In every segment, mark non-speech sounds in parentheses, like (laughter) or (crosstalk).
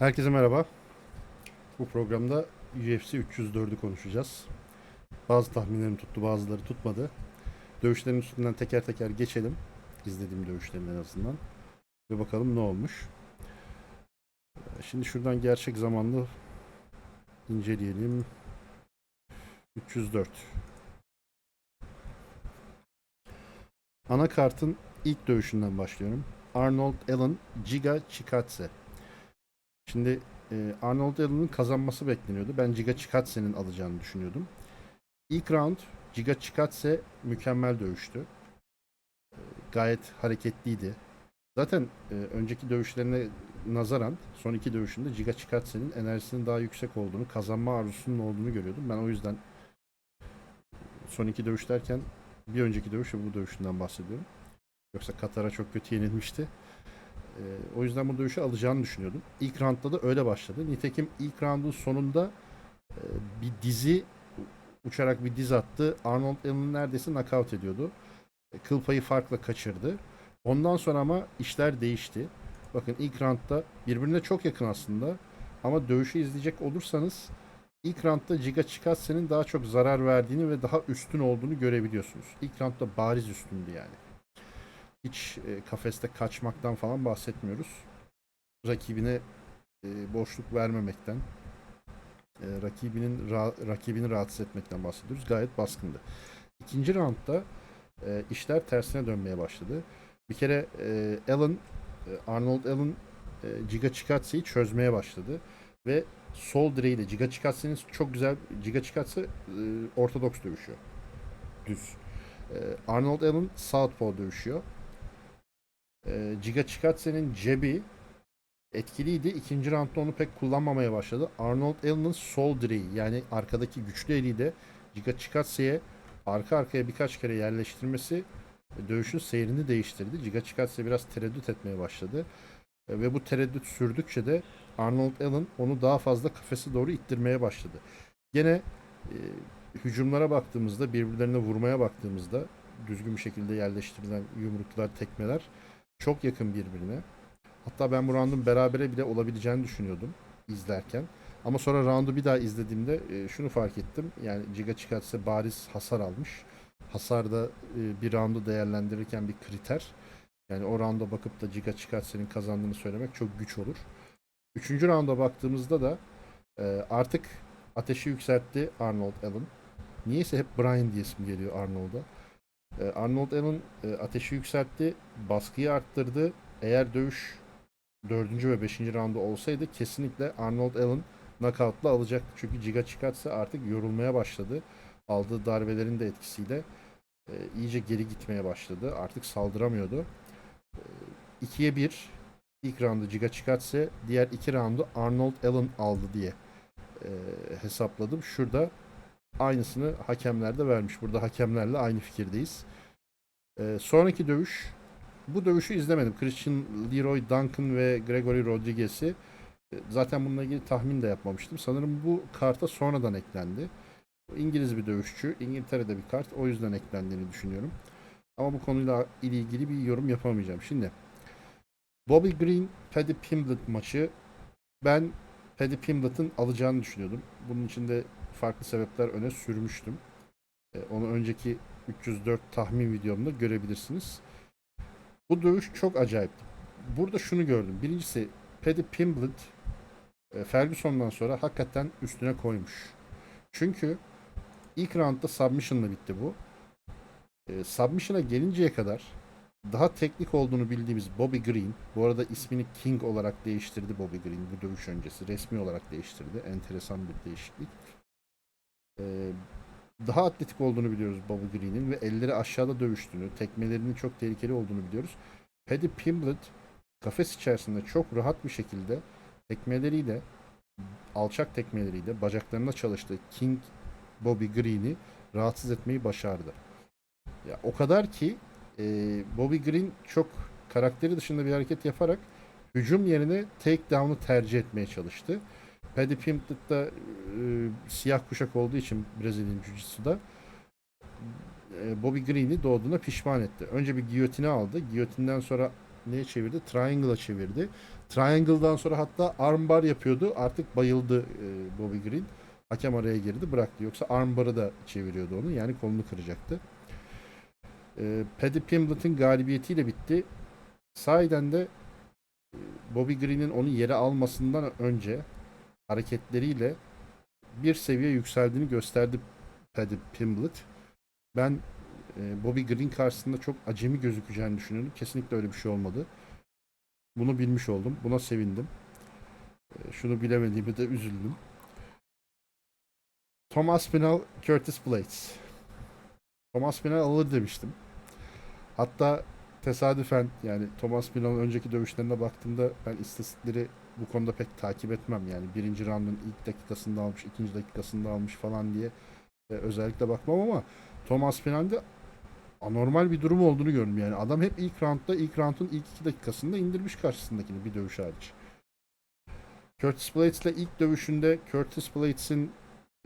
Herkese merhaba. Bu programda UFC 304'ü konuşacağız. Bazı tahminlerim tuttu, bazıları tutmadı. Dövüşlerin üstünden teker teker geçelim. İzlediğim dövüşlerin en azından. Ve bakalım ne olmuş. Şimdi şuradan gerçek zamanlı inceleyelim. 304. Anakartın ilk dövüşünden başlıyorum. Arnold Allen, Giga Chikadze. Şimdi e, Arnold Allen'ın kazanması bekleniyordu. Ben Giga Chikadze'nin alacağını düşünüyordum. İlk round Giga Chikadze mükemmel dövüştü. E, gayet hareketliydi. Zaten e, önceki dövüşlerine nazaran son iki dövüşünde Giga Chikadze'nin enerjisinin daha yüksek olduğunu, kazanma arzusunun olduğunu görüyordum. Ben o yüzden son iki dövüş derken bir önceki dövüş ve bu dövüşünden bahsediyorum. Yoksa Katar'a çok kötü yenilmişti. Ee, o yüzden bu dövüşü alacağını düşünüyordum. İlk roundda da öyle başladı. Nitekim ilk roundun sonunda e, bir dizi uçarak bir diz attı. Arnold Allen'ı neredeyse knockout ediyordu. E, Kıl payı farkla kaçırdı. Ondan sonra ama işler değişti. Bakın ilk roundda birbirine çok yakın aslında. Ama dövüşü izleyecek olursanız ilk roundda Giga Chikadze'nin daha çok zarar verdiğini ve daha üstün olduğunu görebiliyorsunuz. İlk roundda bariz üstündü yani hiç e, kafeste kaçmaktan falan bahsetmiyoruz. Rakibine e, boşluk vermemekten, e, rakibinin ra- rakibini rahatsız etmekten bahsediyoruz. Gayet baskındı. İkinci roundda e, işler tersine dönmeye başladı. Bir kere e, Allen, e, Arnold Allen e, Giga çözmeye başladı ve sol direğiyle Giga Chikadze'nin çok güzel Giga Chikadze e, ortodoks dövüşüyor. Düz. E, Arnold Allen southpaw dövüşüyor. E, Giga Chikadze'nin cebi etkiliydi. İkinci roundda onu pek kullanmamaya başladı. Arnold Allen'ın sol direği yani arkadaki güçlü eliyle Giga Chikadze'ye arka arkaya birkaç kere yerleştirmesi e, dövüşün seyrini değiştirdi. Giga Chikadze biraz tereddüt etmeye başladı. E, ve bu tereddüt sürdükçe de Arnold Allen onu daha fazla kafese doğru ittirmeye başladı. Gene e, hücumlara baktığımızda, birbirlerine vurmaya baktığımızda düzgün bir şekilde yerleştirilen yumruklar, tekmeler çok yakın birbirine. Hatta ben bu roundun berabere bile olabileceğini düşünüyordum izlerken. Ama sonra roundu bir daha izlediğimde e, şunu fark ettim. Yani Giga Chikadze bariz hasar almış. Hasar da e, bir roundu değerlendirirken bir kriter. Yani o rounda bakıp da Giga Chikadze'nin kazandığını söylemek çok güç olur. Üçüncü rounda baktığımızda da e, artık ateşi yükseltti Arnold Allen. Niyeyse hep Brian diye isim geliyor Arnold'a. E, Arnold Allen e, ateşi yükseltti, baskıyı arttırdı. Eğer dövüş 4. ve 5. rounda olsaydı kesinlikle Arnold Allen knockout'la alacaktı. Çünkü Giga Chikadze artık yorulmaya başladı. Aldığı darbelerin de etkisiyle e, iyice geri gitmeye başladı. Artık saldıramıyordu. E, 2'ye 1 ilk roundu Giga Chikadze, diğer iki roundu Arnold Allen aldı diye e, hesapladım. Şurada aynısını hakemler de vermiş. Burada hakemlerle aynı fikirdeyiz. Ee, sonraki dövüş bu dövüşü izlemedim. Christian Leroy Duncan ve Gregory Rodriguez'i e, zaten bununla ilgili tahmin de yapmamıştım. Sanırım bu karta sonradan eklendi. İngiliz bir dövüşçü. İngiltere'de bir kart. O yüzden eklendiğini düşünüyorum. Ama bu konuyla ilgili bir yorum yapamayacağım. Şimdi Bobby Green Paddy Pimblett maçı ben Paddy Pimblett'ın alacağını düşünüyordum. Bunun için de farklı sebepler öne sürmüştüm. E, onu önceki 304 tahmin videomda görebilirsiniz. Bu dövüş çok acayipti. Burada şunu gördüm. Birincisi Paddy Pimblett e, Ferguson'dan sonra hakikaten üstüne koymuş. Çünkü ilk roundda submission'la bitti bu. E, submission'a gelinceye kadar daha teknik olduğunu bildiğimiz Bobby Green, bu arada ismini King olarak değiştirdi Bobby Green bu dövüş öncesi. Resmi olarak değiştirdi. Enteresan bir değişiklik. Ee, daha atletik olduğunu biliyoruz Bobby Green'in ve elleri aşağıda dövüştüğünü, tekmelerinin çok tehlikeli olduğunu biliyoruz. Paddy Pimblett kafes içerisinde çok rahat bir şekilde tekmeleriyle, alçak tekmeleriyle bacaklarına çalıştığı King Bobby Green'i rahatsız etmeyi başardı. Ya o kadar ki e, Bobby Green çok karakteri dışında bir hareket yaparak hücum yerine takedown'u tercih etmeye çalıştı. Paddy Pimblett da e, siyah kuşak olduğu için Brezilya Jiu-Jitsu'da e, Bobby Green'i doğduğuna pişman etti. Önce bir giyotini aldı. Giyotinden sonra neye çevirdi? Triangle'a çevirdi. Triangle'dan sonra hatta armbar yapıyordu. Artık bayıldı e, Bobby Green. Hakem araya girdi bıraktı. Yoksa armbarı da çeviriyordu onu. Yani kolunu kıracaktı. E, Paddy Pimblett'ın galibiyetiyle bitti. Sahiden de e, Bobby Green'in onu yere almasından önce hareketleriyle bir seviye yükseldiğini gösterdi Paddy Pimblett. Ben e, Bobby Green karşısında çok acemi gözükeceğini düşünüyordum. Kesinlikle öyle bir şey olmadı. Bunu bilmiş oldum. Buna sevindim. E, şunu bilemediğimi de üzüldüm. Thomas Pinal, Curtis Blades. Thomas Pinal alır demiştim. Hatta tesadüfen yani Thomas Pinal'ın önceki dövüşlerine baktığımda ben istatistikleri bu konuda pek takip etmem. Yani birinci roundun ilk dakikasında almış, ikinci dakikasında almış falan diye e, özellikle bakmam ama Thomas Pinal'de anormal bir durum olduğunu gördüm. Yani adam hep ilk roundda, ilk roundun ilk iki dakikasında indirmiş karşısındakini bir dövüş hariç. Curtis Blades'le ilk dövüşünde Curtis Blades'in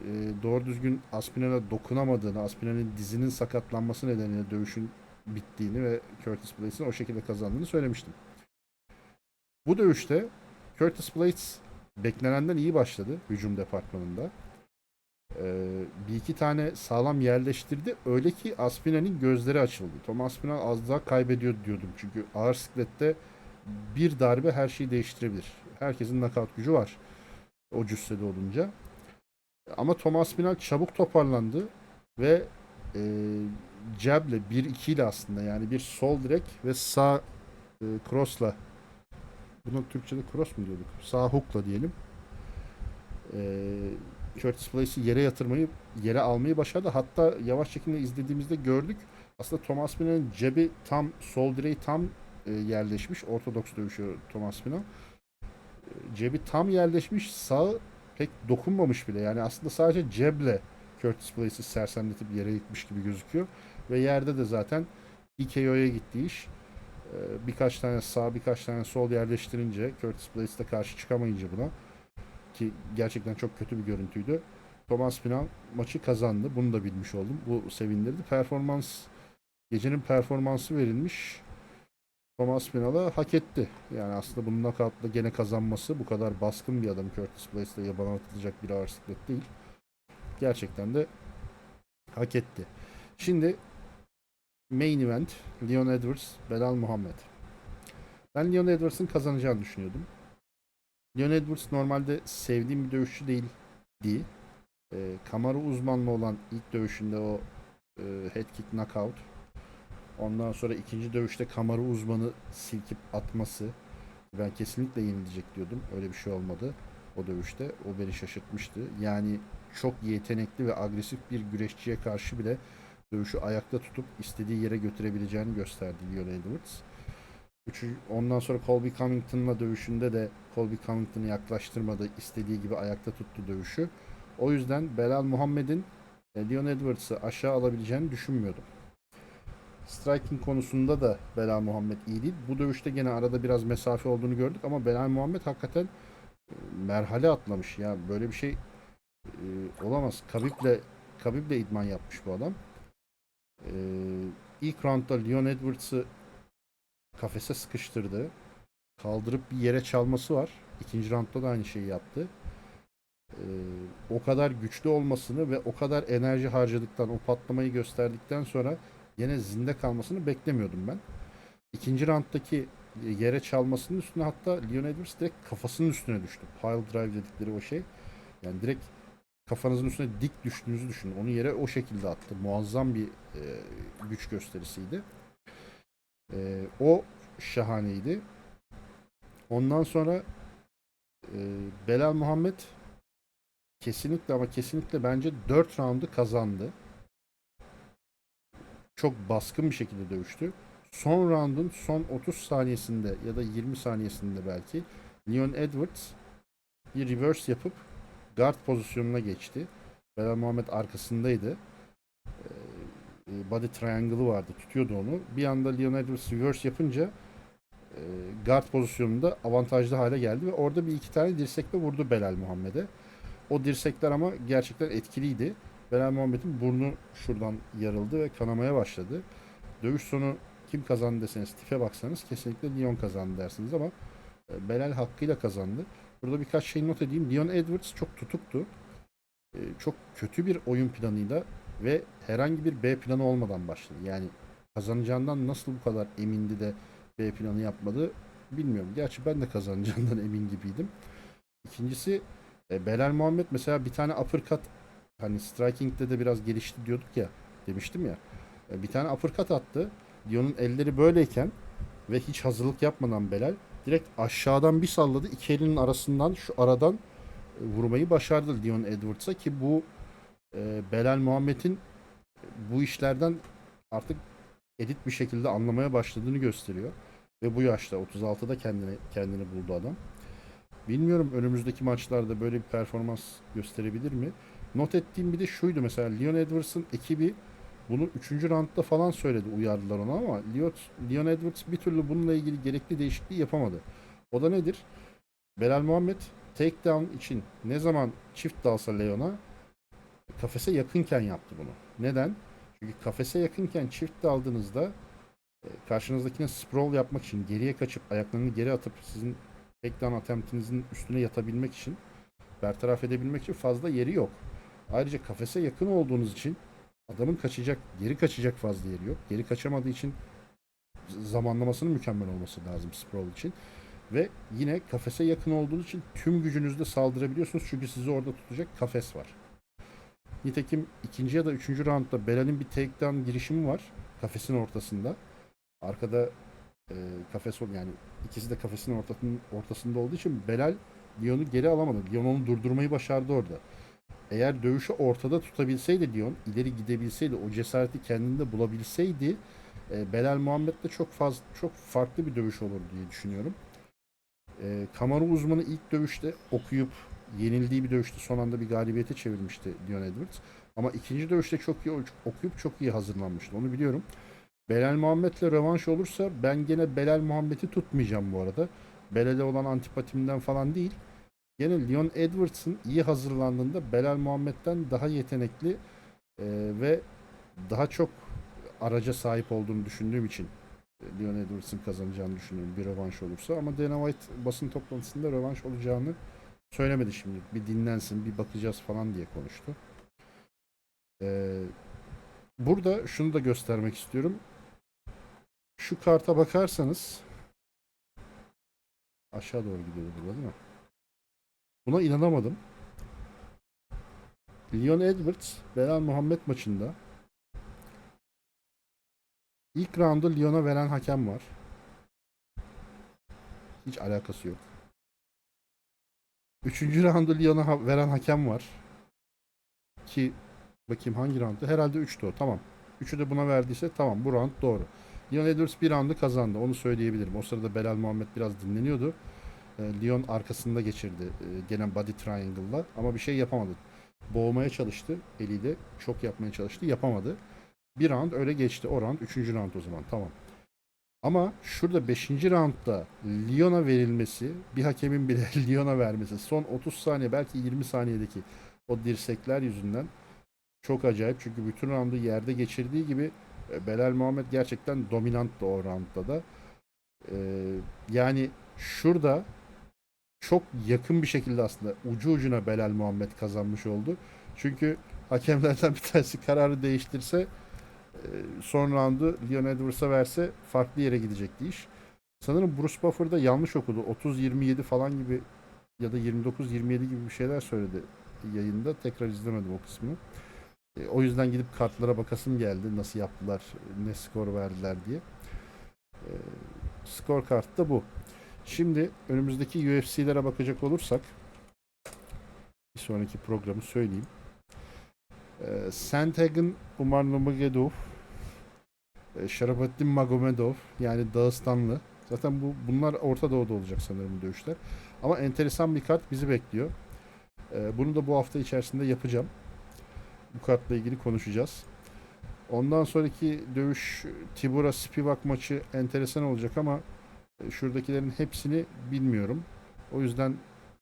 e, doğru düzgün Aspinall'a dokunamadığını, Aspinall'in dizinin sakatlanması nedeniyle dövüşün bittiğini ve Curtis Blades'in o şekilde kazandığını söylemiştim. Bu dövüşte Curtis Blades beklenenden iyi başladı hücum departmanında. Ee, bir iki tane sağlam yerleştirdi. Öyle ki Aspinall'in gözleri açıldı. Tom Aspinall az daha kaybediyor diyordum. Çünkü ağır siklette bir darbe her şeyi değiştirebilir. Herkesin knockout gücü var. O cüssede olunca. Ama Tom Aspinall çabuk toparlandı ve e, jab'le 1-2 ile aslında yani bir sol direk ve sağ e, cross'la Buna Türkçe'de cross mu diyorduk? Sağ hook'la diyelim. Ee, Curtis Blades'i yere yatırmayı, yere almayı başardı. Hatta yavaş çekimde izlediğimizde gördük. Aslında Thomas Pinal'ın cebi tam, sol direği tam e, yerleşmiş. Ortodoks dövüşüyor Thomas Pinal. E, cebi tam yerleşmiş. Sağı pek dokunmamış bile. Yani aslında sadece ceble Curtis Blades'i sersemletip yere yıkmış gibi gözüküyor. Ve yerde de zaten TKO'ya gittiği iş ee, birkaç tane sağ birkaç tane sol yerleştirince Curtis Blades de karşı çıkamayınca buna ki gerçekten çok kötü bir görüntüydü. Thomas Pinal maçı kazandı. Bunu da bilmiş oldum. Bu sevindirdi. Performans gecenin performansı verilmiş. Thomas Pinal'a hak etti. Yani aslında bunun knockout'la gene kazanması bu kadar baskın bir adam Curtis Blades'le yabana atılacak bir ağır siklet değil. Gerçekten de hak etti. Şimdi Main event Leon Edwards, Belal Muhammed. Ben Leon Edwards'ın kazanacağını düşünüyordum. Leon Edwards normalde sevdiğim bir dövüşçü değil değil. E, Kamaru uzmanlı olan ilk dövüşünde o e, head kick knockout. Ondan sonra ikinci dövüşte Kamaru uzmanı silkip atması. Ben kesinlikle yenilecek diyordum. Öyle bir şey olmadı o dövüşte. O beni şaşırtmıştı. Yani çok yetenekli ve agresif bir güreşçiye karşı bile dövüşü ayakta tutup istediği yere götürebileceğini gösterdi Leon Edwards. Üçü, ondan sonra Colby Covington'la dövüşünde de Colby Covington'ı yaklaştırmadı. istediği gibi ayakta tuttu dövüşü. O yüzden Belal Muhammed'in e, Leon Edwards'ı aşağı alabileceğini düşünmüyordum. Striking konusunda da Belal Muhammed iyi değil. Bu dövüşte gene arada biraz mesafe olduğunu gördük ama Belal Muhammed hakikaten e, merhale atlamış. Ya böyle bir şey e, olamaz. Khabib'le Khabib'le idman yapmış bu adam. Ee, ilk roundda Leon Edwards'ı kafese sıkıştırdı. Kaldırıp bir yere çalması var. İkinci roundda da aynı şeyi yaptı. Ee, o kadar güçlü olmasını ve o kadar enerji harcadıktan, o patlamayı gösterdikten sonra yine zinde kalmasını beklemiyordum ben. İkinci rounddaki yere çalmasının üstüne hatta Leon Edwards direkt kafasının üstüne düştü. Pile drive dedikleri o şey. Yani direkt kafanızın üstüne dik düştüğünüzü düşünün. Onu yere o şekilde attı. Muazzam bir e, güç gösterisiydi. E, o şahaneydi. Ondan sonra e, Belal Muhammed kesinlikle ama kesinlikle bence 4 roundu kazandı. Çok baskın bir şekilde dövüştü. Son roundun son 30 saniyesinde ya da 20 saniyesinde belki Leon Edwards bir reverse yapıp guard pozisyonuna geçti. Belal Muhammed arkasındaydı. Ee, body triangle'ı vardı. Tutuyordu onu. Bir anda Edwards reverse yapınca e, guard pozisyonunda avantajlı hale geldi ve orada bir iki tane dirsekle vurdu Belal Muhammed'e. O dirsekler ama gerçekten etkiliydi. Belal Muhammed'in burnu şuradan yarıldı ve kanamaya başladı. Dövüş sonu kim kazandı deseniz tipe baksanız kesinlikle Leon kazandı dersiniz ama e, E, Belal hakkıyla kazandı. Burada birkaç şey not edeyim. Leon Edwards çok tutuktu. E, çok kötü bir oyun planıyla ve herhangi bir B planı olmadan başladı. Yani kazanacağından nasıl bu kadar emindi de B planı yapmadı bilmiyorum. Gerçi ben de kazanacağından (laughs) emin gibiydim. İkincisi e, Belal Muhammed mesela bir tane uppercut hani striking'de de biraz gelişti diyorduk ya demiştim ya. E, bir tane uppercut attı. Dion'un elleri böyleyken ve hiç hazırlık yapmadan Belal direkt aşağıdan bir salladı. iki elinin arasından şu aradan e, vurmayı başardı Dion Edwards'a ki bu e, Belal Muhammed'in bu işlerden artık edit bir şekilde anlamaya başladığını gösteriyor. Ve bu yaşta 36'da kendini kendini buldu adam. Bilmiyorum önümüzdeki maçlarda böyle bir performans gösterebilir mi? Not ettiğim bir de şuydu mesela Leon Edwards'ın ekibi bunu 3. roundda falan söyledi uyardılar ona ama Leon, Edwards bir türlü bununla ilgili gerekli değişikliği yapamadı. O da nedir? Belal Muhammed takedown için ne zaman çift dalsa Leon'a kafese yakınken yaptı bunu. Neden? Çünkü kafese yakınken çift daldığınızda e, karşınızdakine sprawl yapmak için geriye kaçıp ayaklarını geri atıp sizin takedown attemptinizin üstüne yatabilmek için bertaraf edebilmek için fazla yeri yok. Ayrıca kafese yakın olduğunuz için adamın kaçacak, geri kaçacak fazla yeri yok. Geri kaçamadığı için zamanlamasının mükemmel olması lazım sprawl için. Ve yine kafese yakın olduğunuz için tüm gücünüzle saldırabiliyorsunuz çünkü sizi orada tutacak kafes var. Nitekim ikinci ya da üçüncü roundda Belal'in bir takedown girişimi var. Kafesin ortasında. Arkada e, kafes yani ikisi de kafesin ortasının, ortasında olduğu için Belal Dion'u geri alamadı. Dion onu durdurmayı başardı orada. Eğer dövüşü ortada tutabilseydi Dion, ileri gidebilseydi, o cesareti kendinde bulabilseydi e, Belal Muhammed'le çok fazla çok farklı bir dövüş olur diye düşünüyorum. E, Kamaru uzmanı ilk dövüşte okuyup yenildiği bir dövüşte son anda bir galibiyete çevirmişti Dion Edwards. Ama ikinci dövüşte çok iyi okuyup çok iyi hazırlanmıştı. Onu biliyorum. Belal Muhammed'le rövanş olursa ben gene Belal Muhammed'i tutmayacağım bu arada. Belal'e olan antipatimden falan değil. Gene Leon Edwards'ın iyi hazırlandığında Belal Muhammed'den daha yetenekli e, ve daha çok araca sahip olduğunu düşündüğüm için e, Leon Edwards'ın kazanacağını düşünüyorum bir rövanş olursa. Ama Dana White basın toplantısında rövanş olacağını söylemedi şimdi. Bir dinlensin, bir bakacağız falan diye konuştu. Ee, burada şunu da göstermek istiyorum. Şu karta bakarsanız aşağı doğru gidiyor burada değil mi? Buna inanamadım. Leon Edwards, Belal Muhammed maçında ilk roundu Leon'a veren hakem var. Hiç alakası yok. Üçüncü roundu Leon'a ha- veren hakem var. Ki bakayım hangi rounddu? Herhalde 3'tü o. Tamam. Üçü de buna verdiyse tamam bu round doğru. Leon Edwards bir roundu kazandı. Onu söyleyebilirim. O sırada Belal Muhammed biraz dinleniyordu. E, Leon arkasında geçirdi e, gelen body triangle'la ama bir şey yapamadı. Boğmaya çalıştı eliyle. Çok yapmaya çalıştı. Yapamadı. Bir round öyle geçti. O round 3. round o zaman. Tamam. Ama şurada 5. roundda Leon'a verilmesi, bir hakemin bile (laughs) Leon'a vermesi, son 30 saniye belki 20 saniyedeki o dirsekler yüzünden çok acayip. Çünkü bütün roundu yerde geçirdiği gibi e, Belal Muhammed gerçekten dominanttı o roundda da. Ee, yani şurada çok yakın bir şekilde aslında ucu ucuna Belal Muhammed kazanmış oldu. Çünkü hakemlerden bir tanesi kararı değiştirse e, son roundu Leon Edwards'a verse farklı yere gidecekti iş. Sanırım Bruce Buffer da yanlış okudu. 30-27 falan gibi ya da 29-27 gibi bir şeyler söyledi yayında. Tekrar izlemedim o kısmını. E, o yüzden gidip kartlara bakasım geldi. Nasıl yaptılar, ne skor verdiler diye. E, skor kartı da bu. Şimdi önümüzdeki UFC'lere bakacak olursak bir sonraki programı söyleyeyim. Ee, Sandhagen Umar Nurmagomedov e, Şarafattin Magomedov yani Dağıstanlı. Zaten bu bunlar Orta Doğu'da olacak sanırım dövüşler. Ama enteresan bir kart bizi bekliyor. Ee, bunu da bu hafta içerisinde yapacağım. Bu kartla ilgili konuşacağız. Ondan sonraki dövüş Tibura Spivak maçı enteresan olacak ama e, şuradakilerin hepsini bilmiyorum. O yüzden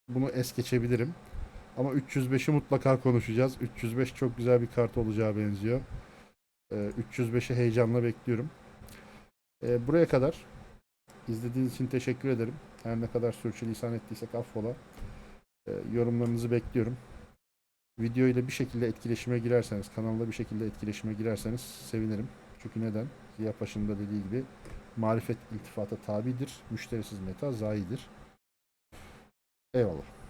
bunu es geçebilirim. Ama 305'i mutlaka konuşacağız. 305 çok güzel bir kart olacağı benziyor. Ee, 305'i heyecanla bekliyorum. Ee, buraya kadar izlediğiniz için teşekkür ederim. Her ne kadar sürçülisan ettiysek affola. E, yorumlarınızı bekliyorum. Video ile bir şekilde etkileşime girerseniz, kanalda bir şekilde etkileşime girerseniz sevinirim. Çünkü neden? Ziya Paşa'nın da dediği gibi marifet iltifata tabidir. Müşterisiz meta zayidir. Eyvallah.